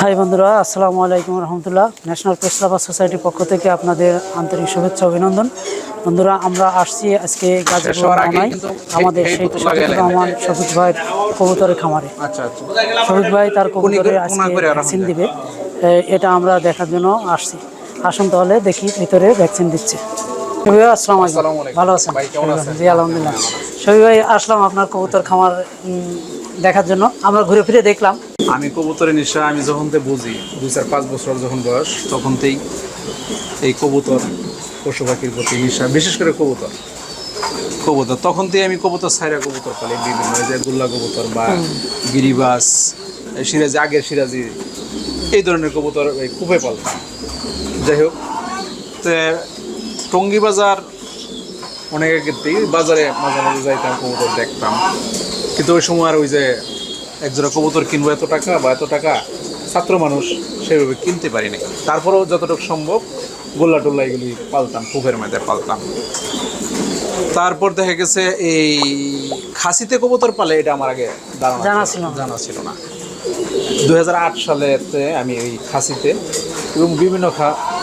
High বন্ধুরা আসসালামু আলাইকুম রহমতুল্লাহ। ন্যাশনাল প্রেস লাভার সোসাইটির পক্ষ থেকে আপনাদের আন্তরিক শুভেচ্ছা অভিনন্দন। বন্ধুরা আমরা আসছি আজকে গাজীপুর আমাদের সেই শফিক। রহমান শফিক ভাইয়ের কবুতরের খামারে। আচ্ছা আচ্ছা। শফিক ভাই তার কবুতরে আজকে ভ্যাকসিন। দিবে। এটা আমরা দেখার জন্য আসছি। আসুন তাহলে দেখি ভিতরে ভ্যাকসিন দিচ্ছে। ভাই আসসালামু আলাইকুম। ভালো আছেন? ভাই? জি আলহামদুলিল্লাহ। শফিক ভাই আসলাম আপনার কবুতর খামার দেখার জন্য। আমরা ঘুরে ফিরে দেখলাম। আমি কবুতরের নেশা আমি যখন থেকে বুঝি দুই চার পাঁচ বছর যখন বয়স তখন থেকেই এই কবুতর পশু পাখির প্রতি নেশা বিশেষ করে কবুতর। কবুতর তখন থেকে আমি কবুতর সাইরা কবুতর পালি বিভিন্ন যে গুল্লা কবুতর বা গিরিবাস এই সিরাজি আগের সিরাজি এই ধরনের কবুতর এই খুবই পালতাম। যাই হোক তো টঙ্গি বাজার অনেক আগের বাজারে মাঝে মাঝে যাইতাম কবুতর দেখতাম। কিন্তু ওই সময় আর ওই যে একজোড়া কবুতর কিনবো এত টাকা বা এত টাকা ছাত্র মানুষ সেভাবে কিনতে পারি নাই। তারপরেও যতটুকু সম্ভব গোল্লা টোল্লা এগুলি পালতাম কূপের মধ্যে পালতাম। তারপর দেখা গেছে এই খাসিতে কবুতর পালে এটা আমার আগে জানা ছিল না। জানা ছিল না। দু সালেতে আমি ওই খাসিতে এবং বিভিন্ন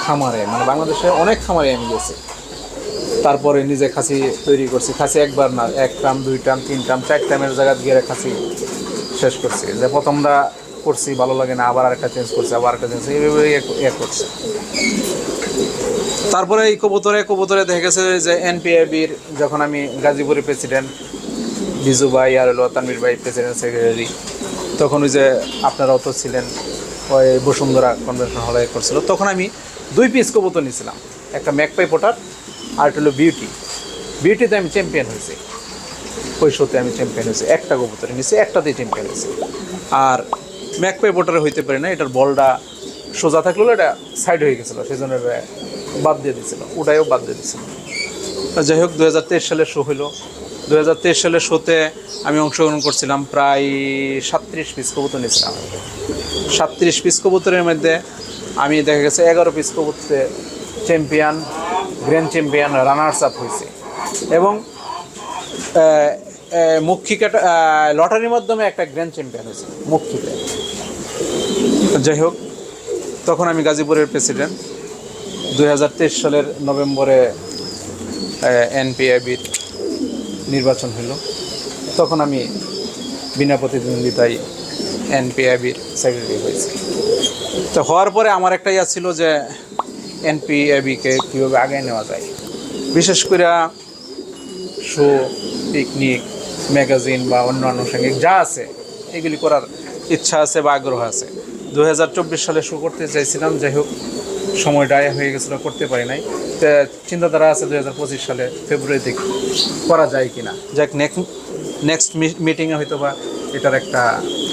খামারে মানে বাংলাদেশে অনেক খামারে আমি গেছি। তারপরে নিজে খাসি তৈরি করছি। খাসি একবার না এক ট্রাম দুই ট্রাম তিন ট্রাম চার ট্রামের জায়গা গিয়ে খাসি শেষ করছি। যে প্রথমটা করছি, ভালো লাগে না, আবার আরেকটা চেঞ্জ করছি, আবার একটা চেঞ্জ এইভাবে ইয়ে করছি। তারপরে এই কবুতরে কবুতরে দেখা গেছে যে এনপিআইবির যখন আমি গাজীপুরের প্রেসিডেন্ট বিজু ভাই আর হলো তানবির ভাই প্রেসিডেন্ট সেক্রেটারি তখন ওই যে আপনারাও তো ছিলেন, ওই বসুন্ধরা কনভেনশন হলে করছিল, তখন আমি দুই পিস কবুতর নিয়েছিলাম। একটা ম্যাকপাই পোটার আর একটা হলো বিউটি বিউটিতে আমি চ্যাম্পিয়ন হয়েছি। ওই শোতে আমি চ্যাম্পিয়ন হয়েছি। একটা কবুতরে নিয়েছি একটাতেই চ্যাম্পিয়ন হয়েছি। আর ম্যাকপাই বোটারে হইতে পারে না, এটার বলটা সোজা থাকলেও এটা সাইড হয়ে গেছিল সেই জন্য বাদ দিয়ে দিয়েছিল ওটাইও বাদ দিয়ে দিয়েছিল। যাই হোক দু সালে শো হলো দু হাজার তেইশ সালের শোতে আমি অংশগ্রহণ করছিলাম প্রায় সাতত্রিশ পিস কবুতর নিয়েছিলাম সাতত্রিশ পিস কবুতরের মধ্যে আমি দেখা গেছে এগারো piece কবুতরে champion grand champion runners up হয়েছে। এবং আহ, লটারির মাধ্যমে একটা গ্র্যান্ড চ্যাম্পিয়ন হয়েছে মুখীতে যাই হোক তখন আমি গাজীপুরের প্রেসিডেন্ট দু হাজার তেইশ সালের নভেম্বরে এনপিআইবির নির্বাচন হলো। তখন আমি বিনা প্রতিদ্বন্দ্বিতায় এনপিআইবির সেক্রেটারি হয়েছি। তো হওয়ার পরে আমার একটা ইয়া ছিল যে এনপিআইবিকে কীভাবে আগায় নেওয়া যায়? বিশেষ করে শো পিকনিক ম্যাগাজিন বা অন্যান্য সাংঘিক যা আছে এগুলি করার ইচ্ছা আছে বা আগ্রহ আছে। দু হাজার চব্বিশ সালে শুরু করতে চাইছিলাম যাই হোক সময় আয়া হয়ে গেছিল করতে পারি নাই। তো চিন্তাধারা আছে দু হাজার পঁচিশ সালে ফেব্রুয়ারিতে করা যায় কি না যাক নেক্সট নেক্সট মিটিংয়ে হয়তো বা এটার একটা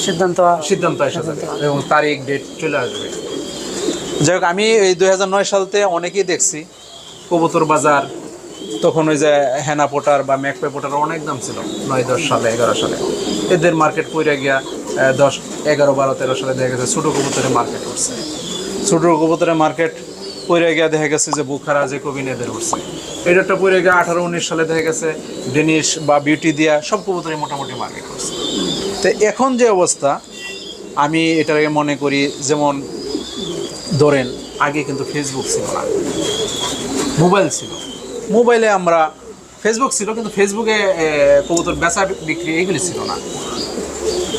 সিদ্ধান্ত সিদ্ধান্ত এসে যাবে এবং তারিখ ডেট চলে আসবে। যাই হোক আমি এই দু হাজার নয় সালতে অনেকেই দেখছি কবুতর বাজার তখন ওই যে হেনা পোটার বা ম্যাকপে পোটার অনেক দাম ছিল, নয়, দশ সালে, এগারো সালে। এদের মার্কেট পড়ে গিয়া দশ, এগারো, বারো, তেরো সালে দেখা গেছে ছোটো কবুতরের মার্কেট উঠছে। ছোটো কবুতরের মার্কেট পড়ে গিয়া দেখা গেছে যে বুখারা, যে কবিন এদের উঠছে। এটারটা পড়ে গিয়া আঠারো, উনিশ সালে দেখা গেছে ডেনিশ বা বিউটি দিয়া সব কবুতরে মোটামুটি মার্কেট করছে তো এখন যে অবস্থা, আমি এটাকে মনে করি, যেমন ধরেন, আগে কিন্তু ফেসবুক ছিল না মোবাইল ছিল। মোবাইলে আমরা ফেসবুক ছিল কিন্তু ফেসবুকে কবুতর বেচা বিক্রি এইগুলি ছিল না।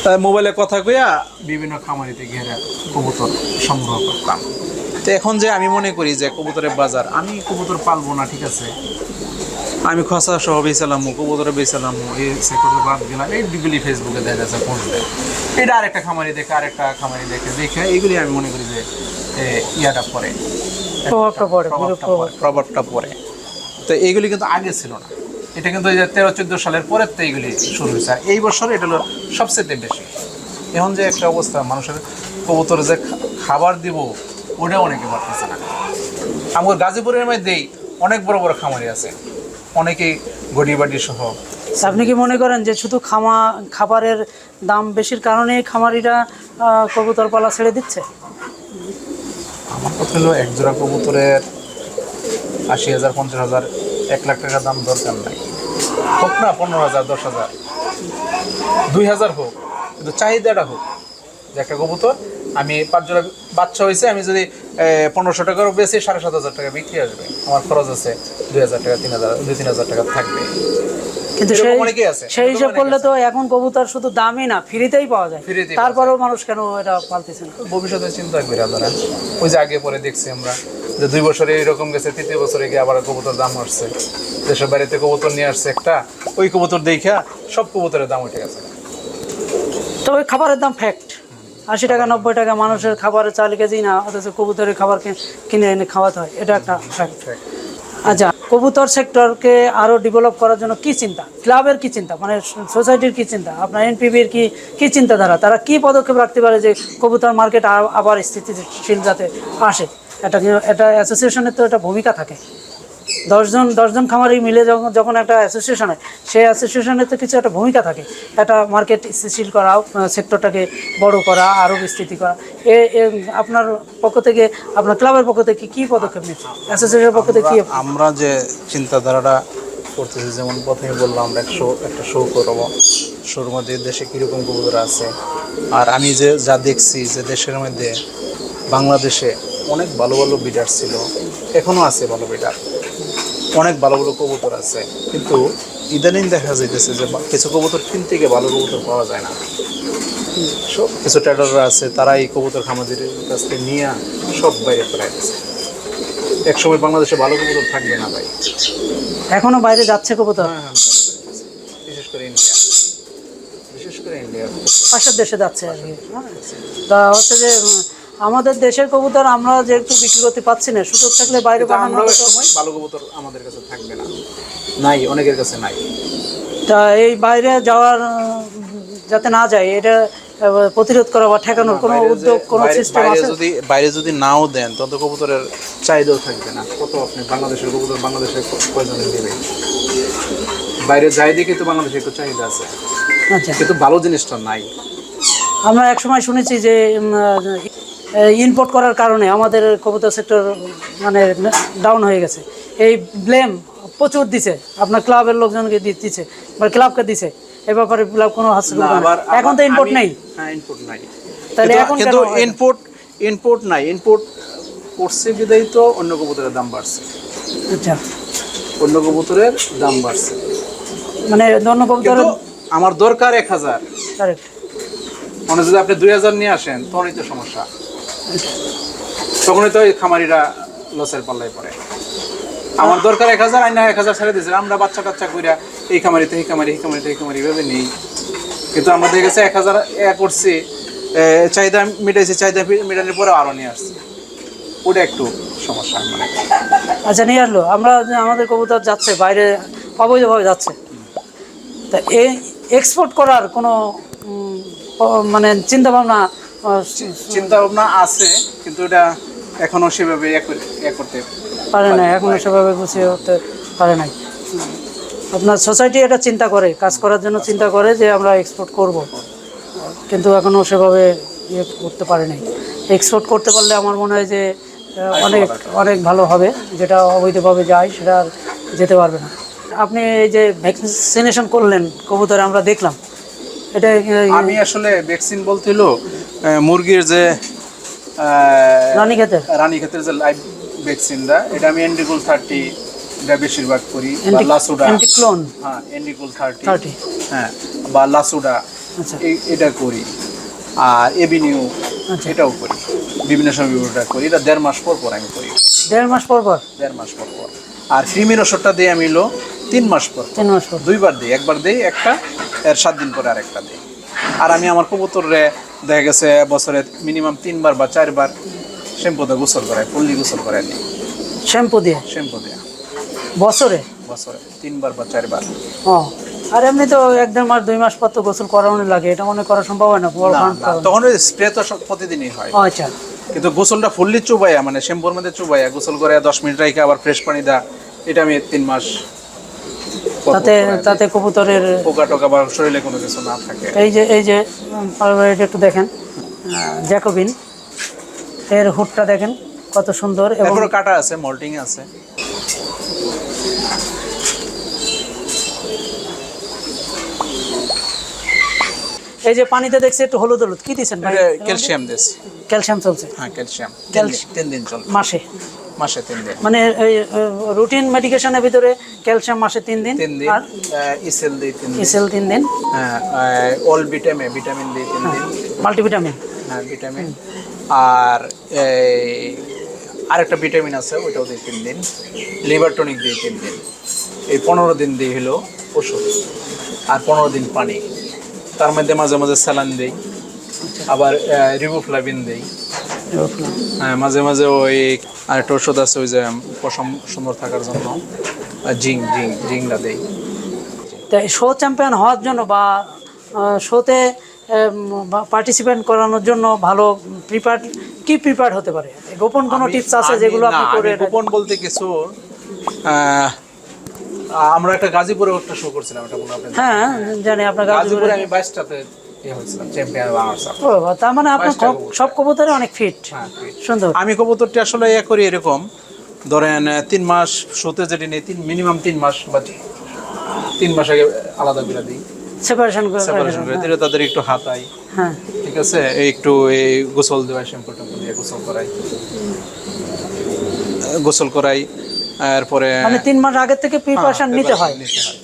তাই মোবাইলে কথা কইয়া বিভিন্ন খামারিতে ঘেরা কবুতর সংগ্রহ করতাম। তো এখন যে আমি মনে করি যে কবুতরের বাজার আমি কবুতর পালবো না ঠিক আছে? আমি খসা সহ বেছিলাম কবুতরে বেছিলাম এই সেক্টরে বাদ গেলাম এই দিগুলি ফেসবুকে দেখা যাচ্ছে ফোন দেয় এটা আরেকটা খামারি দেখে আরেকটা খামারি দেখে দেখে এইগুলি আমি মনে করি যে ইয়াটা পরে। প্রভাবটা পড়ে, প্রভাবটা প্রভাব। পড়ে, প্রভাবটা পড়ে। তো এইগুলি কিন্তু আগে ছিল না। এটা কিন্তু এই যে তেরো চোদ্দ সালের পরের তো এইগুলি শুরু হয়েছে। আর এই বছর এটা হলো সবচেয়ে বেশি। এখন যে একটা অবস্থা মানুষের কবুতর যে খাবার দিব ওটা অনেকে পারতেছে না। আমার গাজীপুরের মধ্যেই অনেক বড় বড় খামারি আছে। অনেকেই গড়ি বাড়ি সহ আপনি কি মনে করেন যে শুধু খামা খাবারের দাম বেশির কারণে খামারিরা কবুতর পালা ছেড়ে দিচ্ছে? আমার কথা হলো এক জোড়া কবুতরের আশি হাজার পঞ্চাশ হাজার এক লাখ টাকা দাম দরকার নাই। হোক না পনেরো হাজার দশ হাজার। দুই হাজার হোক কিন্তু চাহিদাটা হোক। যে একটা কবুতর আমি পাঁচ জোড়া বাচ্চা হয়েছে আমি যদি পনেরোশো টাকারও বেশি সাড়ে সাত হাজার টাকা বিক্রি আসবে। আমার খরচ আছে দুই হাজার টাকা তিন হাজার দুই তিন হাজার টাকা থাকবে। কিন্তু সেই অনেকেই আছে। সেই হিসাব করলে তো এখন কবুতর শুধু দামই না ফ্রিতেই পাওয়া যায়। তারপরেও মানুষ কেন এটা পালতেছে না? ভবিষ্যতে চিন্তা করি আপনারা। ওই যে আগে পরে দেখছি আমরা। যে দুই বছরে এরকম গেছে তৃতীয় বছরে গিয়ে আবার কবুতর দাম আসছে দেশের বাড়িতে কবুতর নিয়ে আসছে একটা ওই কবুতর দেখা সব কবুতরের দাম উঠে গেছে। তবে খাবারের দাম ফ্যাক্ট আশি টাকা নব্বই টাকা মানুষের খাবারের চাল কেজি না অথচ কবুতরের খাবার কিনে এনে খাওয়াতে হয়। এটা একটা ফ্যাক্ট আচ্ছা কবুতর সেক্টরকে আরও ডেভেলপ করার জন্য কি চিন্তা? ক্লাবের কি চিন্তা? মানে সোসাইটির কি চিন্তা? আপনার এনপিবির কি কি চিন্তাধারা? তারা কি পদক্ষেপ রাখতে পারে যে কবুতর মার্কেট আবার স্থিতিশীল যাতে আসে? এটা এটা অ্যাসোসিয়েশনের তো একটা ভূমিকা থাকে। দশজন দশজন খামারি মিলে যখন যখন একটা অ্যাসোসিয়েশন হয়, সেই অ্যাসোসিয়েশনের তো কিছু একটা ভূমিকা থাকে। একটা মার্কেট স্থিতিশীল করা সেক্টরটাকে বড় করা আরও বিস্তৃতি করা। এ আপনার পক্ষ থেকে, আপনার ক্লাবের পক্ষ থেকে কী পদক্ষেপ নিচ্ছে অ্যাসোসিয়েশনের পক্ষ থেকে কী আমরা যে চিন্তাধারাটা করতেছি, যেমন প্রথমে বললাম আমরা শো একটা শো করব। শোর মধ্যে দেশে কীরকম কবুতর আছে? আর আমি যে যা দেখছি যে দেশের মধ্যে বাংলাদেশে অনেক ভালো ভালো বিডার ছিল এখনও আছে ভালো বিডার অনেক ভালো ভালো কবুতর আছে, কিন্তু ইদানিং দেখা যাইতেছে যে কিছু কবুতর কিনতে গিয়ে ভালো কবুতর পাওয়া যায় না। সব কিছু ট্রেডাররা আছে তারা এই কবুতর খামাদের কাছ থেকে নিয়ে সব বাইরে ফেলাই এক সময় বাংলাদেশে ভালো কবুতর থাকবে না ভাই। এখনও বাইরে যাচ্ছে কবুতর? হ্যাঁ, হ্যাঁ, বিশেষ করে ইন্ডিয়া। বিশেষ করে ইন্ডিয়া। পাশের দেশে যাচ্ছে আর কি। তা হচ্ছে যে আমাদের দেশের কবুতর আমরা যেহেতু বিক্রি করতে পারছি না সুযোগ থাকলে বাইরে কিন্তু পাঠানো আমরাও এক হতো। সময় ভালো কবুতর আমাদের কাছে থাকবে না। নাই অনেকের কাছে নাই। তা এই বাইরে যাওয়ার যাতে না যায় এটা প্রতিরোধ করা বা ঠেকানোর কোনো উদ্যোগ কোনো সিস্টেম আছে? যদি বাইরে যদি নাও দেন তত কবুতরের চাহিদাও থাকবে না। কত আপনি বাংলাদেশের কবুতর বাংলাদেশের প্রয়োজনে নেবে? বাইরে যাই দেখে তো বাংলাদেশে একটু চাহিদা আছে। আচ্ছা। কিন্তু ভালো জিনিসটা নাই। আমরা এক সময় শুনেছি যে ইম্পোর্ট করার কারণে আমাদের কবুতর সেক্টর মানে ডাউন হয়ে গেছে। এই ব্লেম প্রচুর দিছে। আপনার ক্লাবের লোকজনকে দিচ্ছে বা ক্লাবকে দিছে। এ ব্যাপারে কোনো আবার এখন তো নেই? হ্যাঁ ইনপুট নাই। তাহলে এখন কিন্তু ইনপুট ইনপুট নাই। ইনপুট করছে বিদায় তো অন্য কবুতরের দাম বাড়ছে। আচ্ছা। অন্য কবুতরের দাম বাড়ছে। মানে অন্য আমার দরকার এক হাজার। মানে যদি আপনি দুই হাজার নিয়ে আসেন তখনই তো সমস্যা। তখনই তো খামারিরা লসের পাল্লায় পড়ে। আমার দরকার এক হাজার আইনা এক হাজার ছেড়ে দিয়েছে আমরা বাচ্চা কাচ্চা কইরা এই খামারিতে এই খামারি এই খামারিতে এই খামারি ভেবে নেই। কিন্তু আমাদের কাছে এক হাজার এ করছি চাহিদা মিটাইছে চাহিদা মিটানোর পরে আরও নিয়ে আসছে। ওটা একটু সমস্যা আচ্ছা নিয়ে আসলো। আমরা আমাদের কবুতর যাচ্ছে বাইরে অবৈধভাবে যাচ্ছে। তা এই এক্সপোর্ট করার কোনো মানে চিন্তা ভাবনা চিন্তা ভাবনা আছে কিন্তু এটা এখনও সেভাবে ইয়ে ইয়ে করতে পারে না এখনও সেভাবে গুছিয়ে উঠতে পারে নাই। আপনার সোসাইটি এটা চিন্তা করে কাজ করার জন্য চিন্তা করে যে আমরা এক্সপোর্ট করব। কিন্তু এখনও সেভাবে ইয়ে করতে পারে নাই। এক্সপোর্ট করতে পারলে আমার মনে হয় যে অনেক অনেক ভালো হবে যেটা অবৈধভাবে যায় সেটা আর যেতে পারবে না। আপনি এই যে ভ্যাকসিনেশন করলেন কবুতরে আমরা দেখলাম। এটা আমি আসলে ভ্যাকসিন বলতে হলো মুরগির যে রানী ক্ষেত্রে যে লাইভ ভ্যাকসিনটা এটা আমি এন্ডিকুল থার্টি এটা বেশিরভাগ করি বা লাসুডা অ্যান্টিক্লোন হ্যাঁ এন্ডিকুল থার্টি থার্টি হ্যাঁ বা লাসুডা আচ্ছা। এটা করি। আর এভিনিউ আচ্ছা। এটাও করি। বিভিন্ন সময় বিভিন্নটা করি। এটা দেড় মাস পর পর আমি করি। দেড় মাস পর পর? দেড় মাস পর পর। আর কৃমির ওষুধটা দিয়ে আমি হলো তিন মাস পর তিন মাস পর দুইবার দিই। একবার দিই একটা এর সাত দিন পরে আরেকটা দিই। আর আমি আমার কবুতরে দেখা গেছে বছরে মিনিমাম তিনবার বা চারবার শ্যাম্পুতে গোসল করাই ফুল্লি গোসল করাই দিই শ্যাম্পু দিয়ে? শ্যাম্পু দিয়ে। বছরে? বছরে তিনবার বা চারবার। ও আর এমনি তো এক দেড় মাস দুই মাস পর তো গোসল করানো লাগে এটা মনে করা সম্ভব হয় না না, তখন ওই স্প্রে তো প্রতিদিনই হয়। আচ্ছা। কিন্তু গোসলটা ফুললি চুবাইয়া মানে শ্যাম্পুর মধ্যে চুবাইয়া গোসল করে দশ মিনিট রেখে আবার ফ্রেশ পানি দা এটা আমি তিন মাস তাতে তাতে কবুতরের পোকা টোকা বা শরীরে কোনো কিছু না থাকে। এই যে এই যে একটু দেখেন। আহ, জ্যাকোবিন। এর হুডটা দেখেন কত সুন্দর এবং কাটা আছে মল্টিং আছে। এই যে পানিতে দেখছি একটু হলুদ হলুদ। কি দিচ্ছেন ভাই? ক্যালসিয়াম দিয়েছি। ক্যালসিয়াম চলছে। হ্যাঁ ক্যালসিয়াম। ক্যালসিয়াম তিন দিন চলবে। মাসে। মাসে তিন দিন। মানে এই রুটিন মেডিকেশনের ভিতরে ক্যালসিয়াম মাসে তিন দিন তিন দিন ইসেল দিই তিন দিন। ইসেল তিন দিন। হ্যাঁ অল ভিটামিন ভিটামিন দিই তিন দিন। মাল্টিভিটামিন হ্যাঁ ভিটামিন আর এই আরেকটা ভিটামিন আছে ওইটাও দিই তিন দিন। লিভার টনিক দিই তিন দিন। এই পনেরো দিন দিই হলো ওষুধ আর পনেরো দিন পানি। তার মধ্যে মাঝে মাঝে স্যালান দিই। আবার রিবোফ্লাভিন দিই। হ্যাঁ মাঝে মাঝে ওই আরেকটা ওষুধ আছে ওই যে পশম সুন্দর থাকার জন্য। জিং জিং জিংটা দেই। তা শো চ্যাম্পিয়ন হওয়ার জন্য বা শোতে পার্টিসিপেট করানোর জন্য ভালো প্রিপেয়ার কি প্রিপার হতে পারে? গোপন কোনো টিপস আছে যেগুলো আপনি করে গোপন বলতে কিছু আমরা একটা গাজীপুরে একটা শো করছিলাম এটা মনে হয় জানি আপনার গাজীপুরে গাজীপুরে। আমি বাইশটাতে তার মানে আপনার সব- কবুতর। অনেক ফিট হ্যাঁ, সুন্দর। আমি কবুতরটি আসলে ইয়ে করি এরকম ধরেন তিন মাস শোতে যেটি নেই তিন মিনিমাম তিন মাস বা তিন মাস আগে আলাদা করে দিই। সেপারেশন সেপারেশন করে দিলে তাদের একটু হাতাই হ্যাঁ। ঠিক আছে? একটু এই গোসল দেওয়া শ্যাম্পু ট্যাম্পু দিয়ে গোসল করাই গোসল করাই এরপরে মানে তিন মাস আগের থেকে প্রিপারেশন হ্যাঁ, নিতে হয়। নিতে হয়।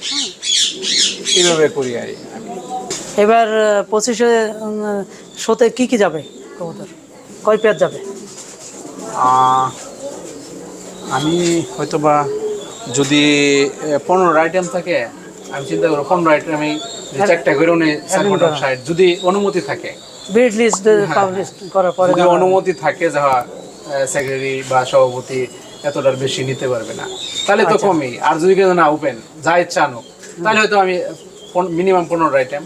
এইভাবে করি আর। এবার পঁচিশে শোতে কি কি যাবে কবুতর? কয় পেয়ার যাবে? আমি হয়তো বা যদি পনেরো আইটেম থাকে আমি চিন্তা করব পনেরো আইটেম আমি চারটা করে উনি সাইড যদি অনুমতি থাকে। বিড লিস্ট পাবলিশ করার পরে যদি অনুমতি থাকে যাহা সেক্রেটারি বা সভাপতি এতটার বেশি নিতে পারবে না। তাহলে তো কমই আর যদি কেউ না ওপেন যা ইচ্ছা আনুক তাহলে হয়তো আমি মিনিমাম পনেরো আইটেম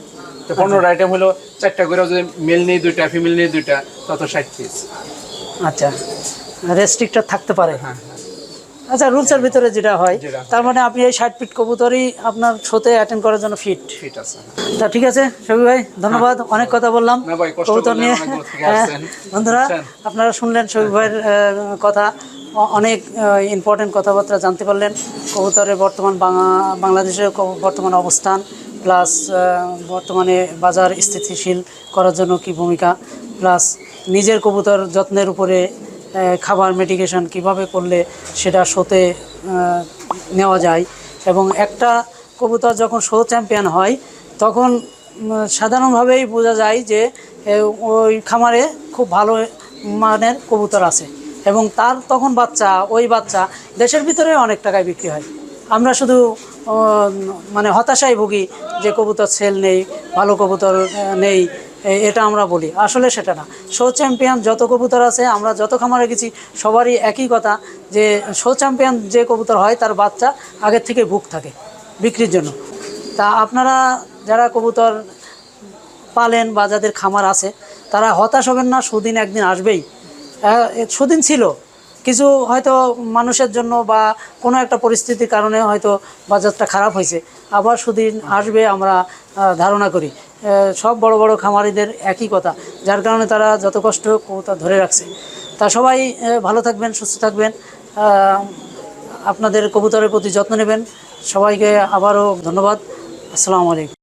তো পনেরো আইটেম হলো চারটা করে যদি মেল নেই দুইটা ফিমেল নেই দুইটা তত ষাট পিস আচ্ছা। রেস্ট্রিক্টেড থাকতে পারে। হ্যাঁ আচ্ছা রুলসের ভিতরে যেটা হয় তার মানে আপনি এই ষাট ফিট কবুতরই আপনার শোতে অ্যাটেন্ড করার জন্য ফিট ফিট আছে তা ঠিক আছে সবি ভাই ধন্যবাদ অনেক কথা বললাম। কবুতর নিয়ে হ্যাঁ। বন্ধুরা আপনারা শুনলেন সবি ভাইয়ের কথা। অনেক ইম্পর্টেন্ট কথাবার্তা জানতে পারলেন। কবুতরের বর্তমান বাংলা- বাংলাদেশের বর্তমান অবস্থান। প্লাস বর্তমানে বাজার স্থিতিশীল করার জন্য কি ভূমিকা? প্লাস, নিজের কবুতর যত্নের উপরে খাবার মেডিকেশন কীভাবে করলে সেটা শোতে নেওয়া যায়? এবং একটা কবুতর যখন শো চ্যাম্পিয়ন হয়, তখন সাধারণভাবেই বোঝা যায় যে ওই খামারে খুব ভালো মানের কবুতর আছে। এবং তার তখন বাচ্চা, ওই বাচ্চা দেশের ভিতরে অনেক টাকায় বিক্রি হয়। আমরা শুধু মানে হতাশায় ভুগি যে কবুতর সেল নেই, ভালো কবুতর নেই এটা আমরা বলি। আসলে সেটা না। শো চ্যাম্পিয়ন যত কবুতর আছে, আমরা যত খামারে গেছি, সবারই একই কথা যে শো চ্যাম্পিয়ন যে কবুতর হয়, তার বাচ্চা আগের থেকে বুক থাকে বিক্রির জন্য। তা আপনারা যারা কবুতর পালেন বা যাদের খামার আছে, তারা হতাশ হবেন না, সুদিন একদিন আসবেই। সুদিন ছিল কিছু হয়তো মানুষের জন্য বা কোনো একটা পরিস্থিতির কারণে হয়তো বাজারটা খারাপ হয়েছে। আবার সুদিন আসবে আমরা ধারণা করি। সব বড় বড় খামারিদের একই কথা, যার কারণে তারা যত কষ্ট হোক কবুতর ধরে রাখছে। তা সবাই ভালো থাকবেন, সুস্থ থাকবেন। আপনাদের কবুতরের প্রতি যত্ন নেবেন। সবাইকে আবারও ধন্যবাদ। আসসালামু আলাইকুম।